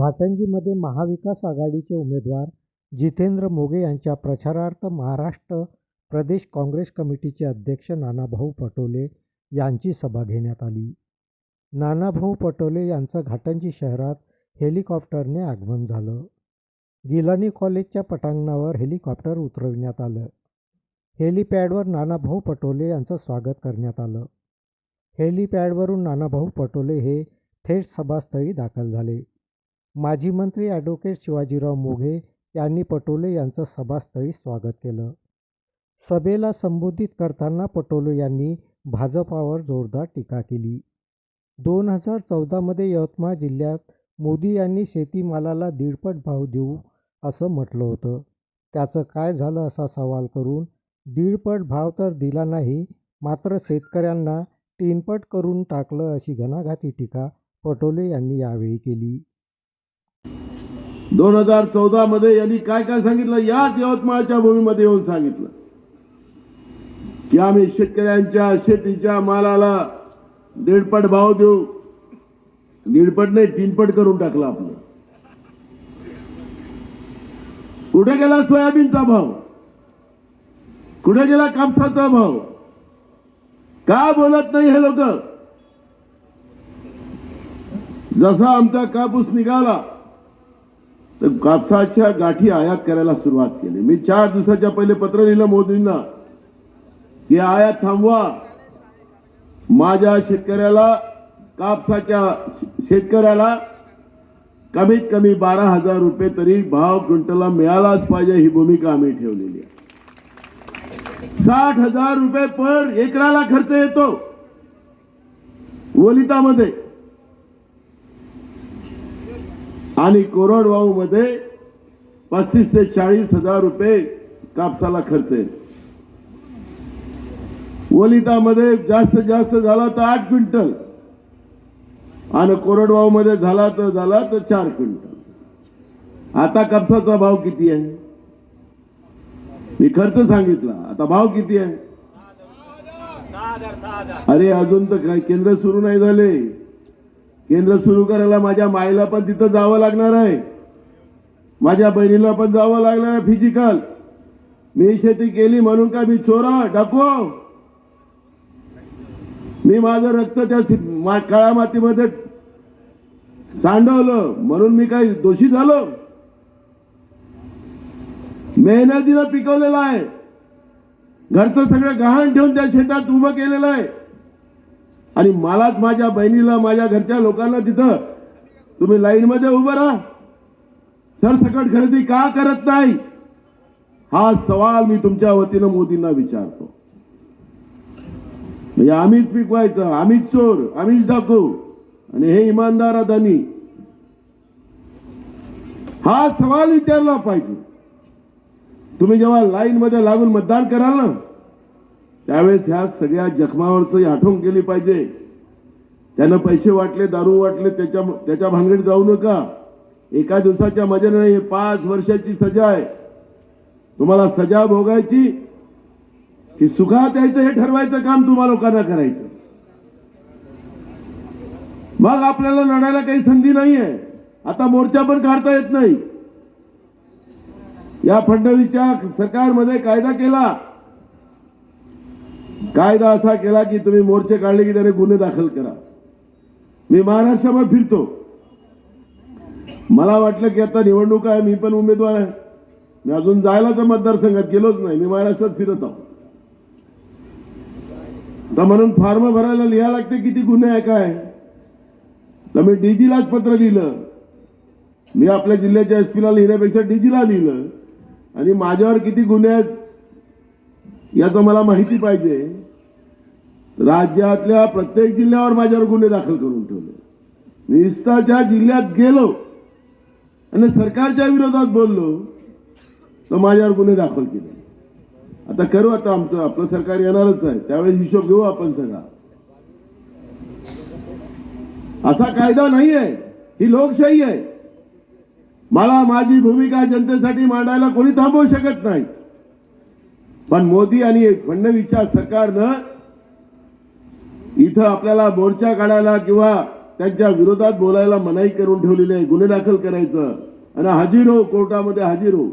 घाटंजीमध्ये महाविकास आघाडीचे उमेदवार जितेंद्र मोगे यांच्या प्रचारार्थ महाराष्ट्र प्रदेश काँग्रेस कमिटीचे अध्यक्ष नानाभाऊ पटोले यांची सभा घेण्यात आली. नानाभाऊ पटोले यांचं घाटंजी शहरात हेलिकॉप्टरने आगमन झालं. गिलानी कॉलेजच्या पटांगणावर हेलिकॉप्टर उतरविण्यात आलं. हेलिपॅडवर नानाभाऊ पटोले यांचं स्वागत करण्यात आलं. हेलिपॅडवरून नानाभाऊ पटोले हे थेट सभास्थळी दाखल झाले. माजी मंत्री ॲडव्होकेट शिवाजीराव मोघे यांनी पटोले यांचं सभास्थळी स्वागत केलं. सभेला संबोधित करताना पटोले यांनी भाजपावर जोरदार टीका केली. दोन हजार चौदामध्ये यवतमाळ जिल्ह्यात मोदी यांनी शेतीमालाला दीडपट भाव देऊ असं म्हटलं होतं. त्याचं काय झालं असा सवाल करून दीडपट भाव तर दिला नाही मात्र शेतकऱ्यांना तीनपट करून टाकलं अशी घणाघाती टीका पटोले यांनी यावेळी केली. दोन हजार चौदा मध्ये यांनी काय काय सांगितलं? याच यवतमाळच्या भूमीमध्ये येऊन सांगितलं. की आम्ही शेतकऱ्यांच्या शेतीच्या मालाला दीडपट भाव देऊ. दीडपट नाही तीनपट करून टाकलं आपलं. कुठे गेला सोयाबीनचा भाव? कुठे गेला कापसाचा भाव? का बोलत नाही हे लोक? जसा आमचा कापूस निघाला तर कापसाच्या गाठी आयात करायला सुरुवात केली. मी चार दिवसाच्या पहिले पत्र लिहिलं मोदींना की आयात थांबवा. माझ्या शेतकऱ्याला कापसाच्या शेतकऱ्याला कमीत कमी बारा हजार रुपये तरी भाव क्विंटलला मिळालाच पाहिजे ही भूमिका आम्ही ठेवलेली आहे. साठ हजार रुपये पर एकराला खर्च येतो. ओलितामध्ये आणि कोरडवाहू मध्ये पस्तीस ते चाळीस हजार रुपये कापसाला खर्च आहे ओलितामध्ये जास्तीत जास्त झाला तर आठ क्विंटल. आणि कोरडवाहू मध्ये झाला तर झाला तर चार क्विंटल. आता कापसाचा भाव किती आहे? मी खर्च सांगितला. आता भाव किती आहे? अरे अजून तर काय केंद्र सुरू नाही झाले. केंद्र सुरू करायला माझ्या माईला पण तिथं जावं लागणार आहे. माझ्या बहिणीला पण जावं लागणार आहे फिजिकल मी शेती केली म्हणून का मी चोरा डाको मी माझं रक्त त्या मा- काळ्या मातीमध्ये सांडवलं म्हणून मी काही दोषी झालो. मेहनतीनं पिकवलेलं आहे. घरचं सगळं गहाण ठेवून त्या शेतात उभं केलेलं आहे. आणि मलाच माझ्या बहिणीला माझ्या घरच्या लोकांना तिथं तुम्ही लाईन मध्ये उभं राहा. सरसकट खरेदी का करत नाही? हा सवाल मी तुमच्या वतीनं मोदींना विचारतो. म्हणजे आम्हीच पिकवायचं आम्हीच चोर आम्हीच डाकू आणि हे इमानदार अदानी. हा सवाल विचारला पाहिजे. तुम्ही जेव्हा लाईन मध्ये लागून मतदान कराल ना त्यावेळेस ह्या सगळ्या जखमावरच आठवण केली पाहिजे. त्यानं पैसे वाटले दारू वाटले त्याच्या त्याच्या भानगडीत जाऊ नका. एका दिवसाच्या मजेने नाही पाच वर्षाची सजा आहे. तुम्हाला सजा भोगायची की सुखात यायचं हे ठरवायचं काम तुम्हा लोकांना करायचं. मग आपल्याला लढायला काही संधी नाहीये. आता मोर्चा पण काढता येत नाही. या फडणवीसच्या सरकारमध्ये कायदा केला कायदा असा केला की तुम्ही मोर्चे काढले की त्याने गुन्हे दाखल करा. मी महाराष्ट्रामध्ये फिरतो. मला वाटलं की आता निवडणूक आहे मी पण उमेदवार आहे. मी अजून जायला तर मतदारसंघात गेलोच नाही मी महाराष्ट्रात फिरत आहो. तर म्हणून फॉर्म भरायला लिहायला लागते किती गुन्हे आहे काय. तर मी डीजीलाच पत्र लिहिलं. मी आपल्या जिल्ह्याच्या एस पीला लिहिण्यापेक्षा डीजीला लिहिलं. आणि माझ्यावर किती गुन्हे आहेत याचं मला माहिती पाहिजे. राज्यातल्या प्रत्येक जिल्ह्यावर माझ्यावर गुन्हे दाखल करून ठेवले. निस्ता ज्या जिल्ह्यात गेलो आणि सरकारच्या विरोधात बोललो तर माझ्यावर गुन्हे दाखल केले. आता करू आता आमचं आपलं सरकार येणारच आहे. त्यावेळेस हिशोब घेऊ आपण सगळा. असा कायदा नाही आहे ही लोकशाही आहे. मला माझी भूमिका जनतेसाठी मांडायला कोणी थांबवू शकत नाही. पण मोदी आणि फडणवीसच्या सरकारनं इथं आपल्याला मोर्चा काढायला किंवा त्यांच्या विरोधात बोलायला मनाई करून ठेवलेली आहे गुन्हे दाखल करायचं. आणि हजीर हो कोर्टामध्ये हजीर हो.